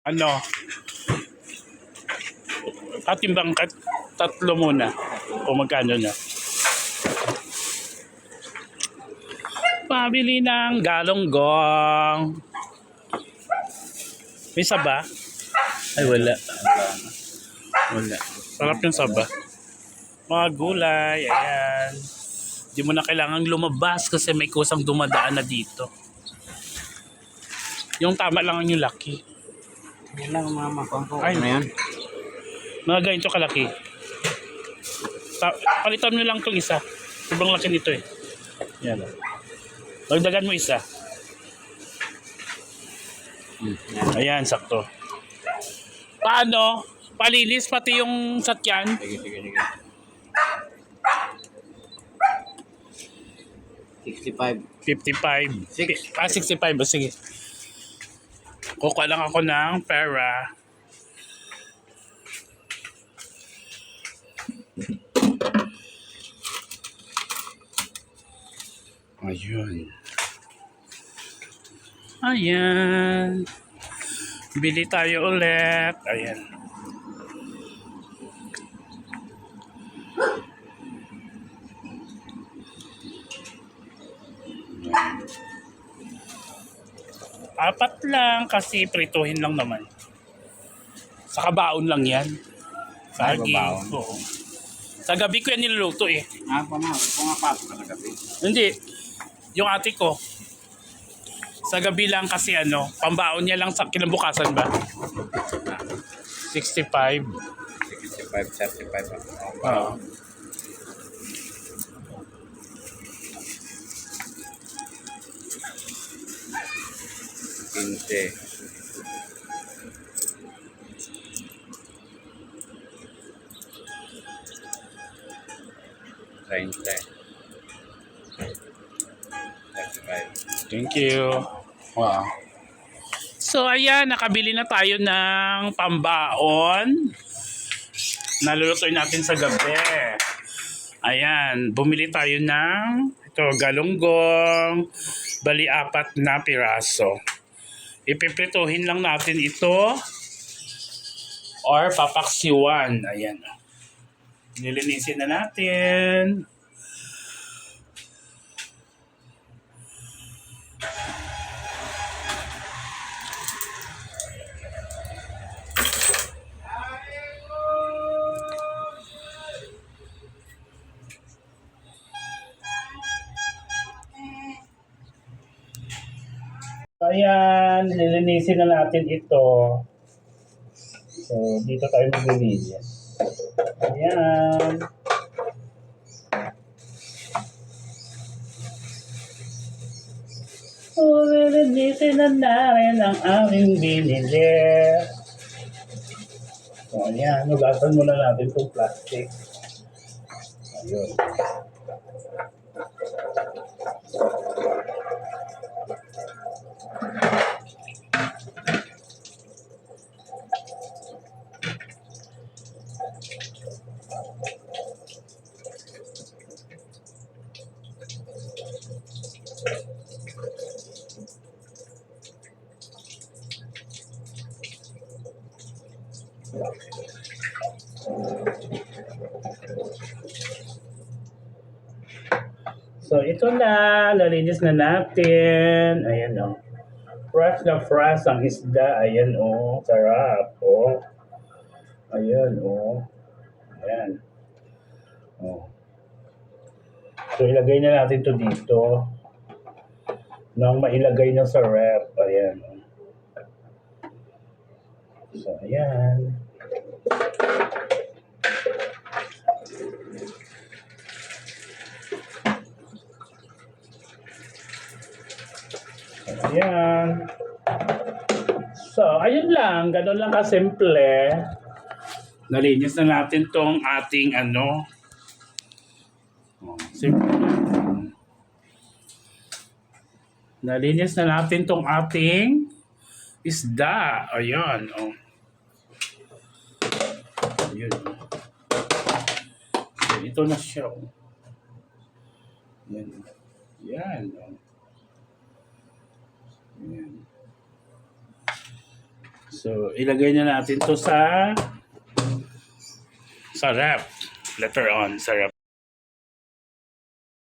Ano? Katimbang kat tatlo muna. Kung magkano na. Pabili ng galonggong. May saba? Ay, wala. Wala. Sarap yung saba. Mga gulay, ayan. Hindi mo na kailangang lumabas kasi may kusang dumadaan na dito. Yung tama lang yung laki. Yan lang mama ko. Ay. Ano yan? Mga ganito kalaki. Ta- palitan mo lang itong isa. Sobrang laki nito eh. Yan. Dagdagan mo isa. Hmm, yan. Ayan, sakto. Paano? Palinis pati yung satyan. Sige, sige, sige. 65. 55. Six. Ah, 65. O, sige. Kukuha lang ako ng pera. Ayun. Ayan. Bili tayo ulit. Ayan. Apat lang kasi prituhin lang naman. Sa kabaon lang yan. Ay, Saging. babaon. Oo. Sa gabi ko yan niluluto eh. Ah, pa ma. Pumapasok ka na gabi. Hindi. Yung ate ko. Sa gabi lang kasi ano, pambaon niya lang sa kinabukasan ba? 65. 65, 35. Oo. Quince. Treinta. Thirty-five. Thank you. Wow. So ayan, nakabili na tayo ng pambaon. Nalulutoy natin sa gabi. Ayan, bumili tayo ng ito, galunggong, bali apat na piraso. Ipiprituhin lang natin ito or papaksiwan. Ayan. Nilinisin na natin. Ayan, lilinisin na natin ito. So, dito tayo maglilinis. Ayan. So, lilinisin na natin ang aming binili. So, ayan, nugasan muna natin itong plastic. Ayun. So, ito na. Lalinis na natin. Ayan o. Fresh na fresh ang isda. Ayan o. Sarap. O. Ayan o. Ayan. O. So, ilagay na natin to dito. Nang mailagay na sa rep. Ayan o. So, ayan. Ayan. So, ayun lang. Ganun lang kasimple. Nalinis na natin tong ating ano. Oh, simple. Nalinis na natin tong ating isda. Ayan. Oh. Ayun. Ito na siya. oh. Yan. Yan. Oh. Ayan. So, ilagay na natin to sa sarap. Letter on, sarap.